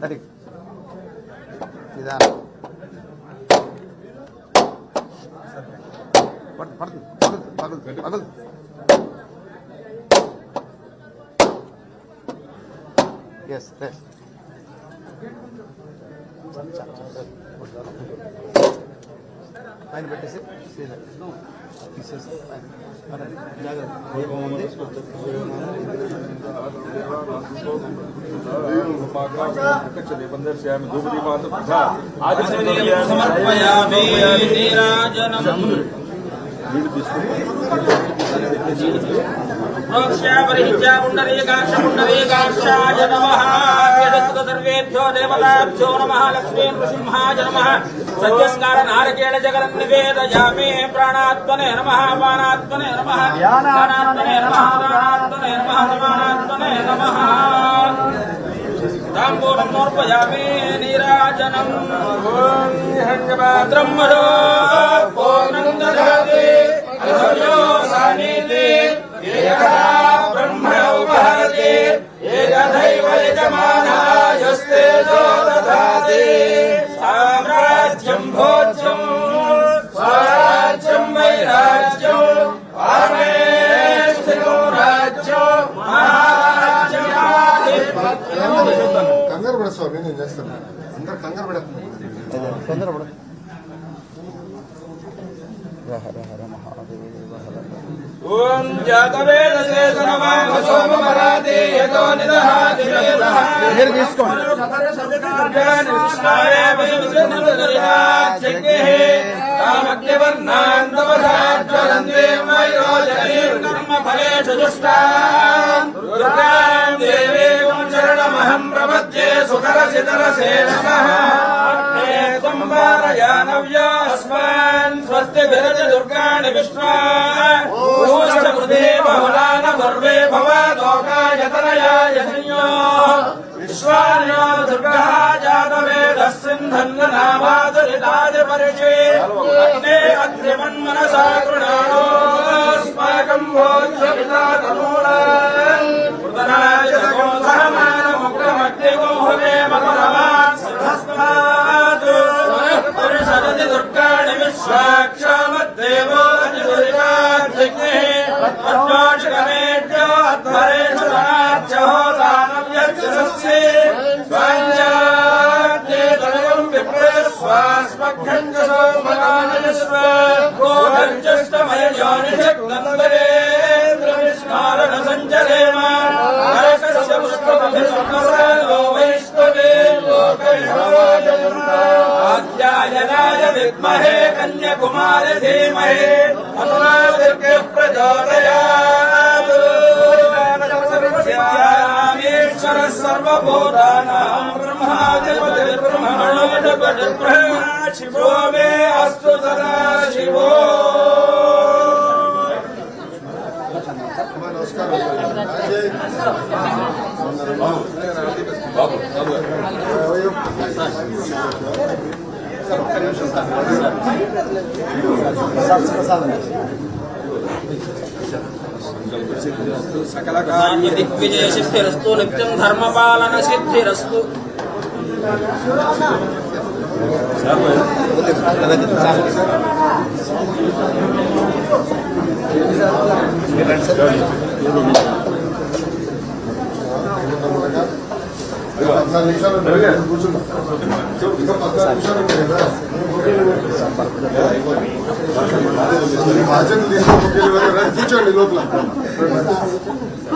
సరే నిదానం పడుతుంది పగులు పగులు పగులు ఎస్ ఎస్ ఆయన పెట్టేసి తీసేసి ఆయన జాగ్రత్త సమర్పయామి నీరాజనం ప్రోక్ష్యాపరిహిత్యా పుండరీకాక్ష పుండరీకాక్షాయ నమః యదత్తు సర్వేభ్యో దేవతాభ్యో సత్యస్కార నారకేళ జగన్ నివేదయామి ప్రాణాత్మనే నమః పానాత్మనే నమః ధ్యానాత్మనే సమానాత్మనే తాంబూలం సమర్పయామి నీరాజనం. పూర్ణం ఏకదా పడ స్వామి నేను చేస్తాను. అందరు కంగారు పడుతున్నారు మహాదేవ హర ఓం జాతవేదసే సనమామ సోమవరాతే యతో నిదహాతి వేదః మీరు తీసుకోండి. కామగ్నివర్ణాంతవసాజ్వలందే మయోజనీర్కర్మ ఫలేషు దుష్టాం. దుర్గాం దేవీం శరణమహం ప్రపద్యే సుతరసితరసే నమః. త్వం వారయానవ్యాస్మాన్ స్వస్తి విరజ దుర్గాణి విశ్వా ఊష్ట కృతే బహుళాన గర్వే భవదోకాయతనయాయ సంయో విశ్వాన్యో దుర్గः జాతవేదः సింధన్న నామాదురితాది स्वास्मभ्यञ्जसोपगानयस्व गोधर्चष्टमयजानिषक्नन्दरेन्द्रविष्णारणसञ्चरेम नरकस्य पुष्पमभिसम्मसलो वैष्णवे लोकैहवाजनाय विद्महे कन्याकुमार धीमहे अनुनादिर्भ्य प्रचोदयात् सर्वभूतानाम् విద్మహే కన్యకుమార ధీమహే అనురాధర్గ్య ప్రచోదయాత్ సర్వసిద్ధ్యామీశ్వర సర్వభూతానాం బ్రహ్మాధిపతి కూర్చున్నా. కూర్చోండి లోపల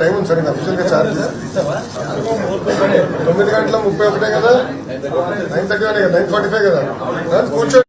టైం ఉంది సార్ అఫీషియల్గా చార్జ్ తొమ్మిది గంటల ముప్పై ఒకటే కదా? Nine thirty nine forty five కదా? కూర్చో